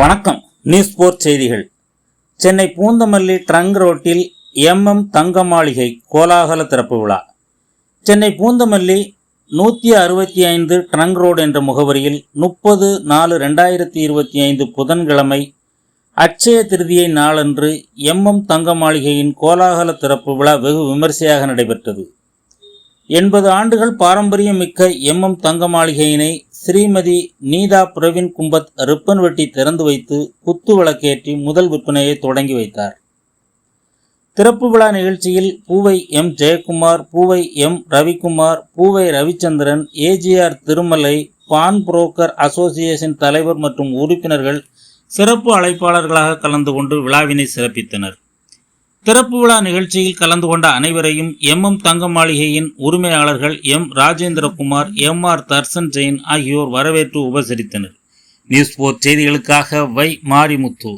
வணக்கம். News port செய்திகள். Chennai Poonamallee trunk ரோட்டில் எம்எம் தங்க மாளிகை கோலாகல திறப்பு விழா. சென்னை பூந்தமல்லி நூற்றி அறுபத்தி ஐந்து ட்ரங்க் ரோடு என்ற முகவரியில் முப்பது நாலு ரெண்டாயிரத்தி இருபத்தி ஐந்து புதன்கிழமை அட்சய திருதியை நாளன்று எம்எம் தங்க மாளிகையின் கோலாகல திறப்பு விழா வெகு விமரிசையாக நடைபெற்றது. எண்பது ஆண்டுகள் பாரம்பரியமிக்க எம் எம்எம் தங்க மாளிகையினை ஸ்ரீமதி நீதா பிரவீன் கும்பத் ரிப்பன் வெட்டி திறந்து வைத்து குத்து விளக்கேற்றி முதல் விற்பனையை தொடங்கி வைத்தார். திறப்பு விழா நிகழ்ச்சியில் பூவை M Jayakumar Poovai M Ravikumar Poovai Ravichandran AGR Thirumalai pawn broker association தலைவர் மற்றும் உறுப்பினர்கள் சிறப்பு அழைப்பாளர்களாக கலந்து கொண்டு விழாவினை சிறப்பித்தனர். திறப்பு விழா நிகழ்ச்சியில் கலந்து கொண்ட அனைவரையும் எம். எம். தங்க மாளிகையின் உரிமையாளர்கள் M. Rajendrakumar M. R. Darshan Jain ஆகியோர் வரவேற்று உபசரித்தனர். நியூஸ் போர் செய்திகளுக்காக வை மாரிமுத்து.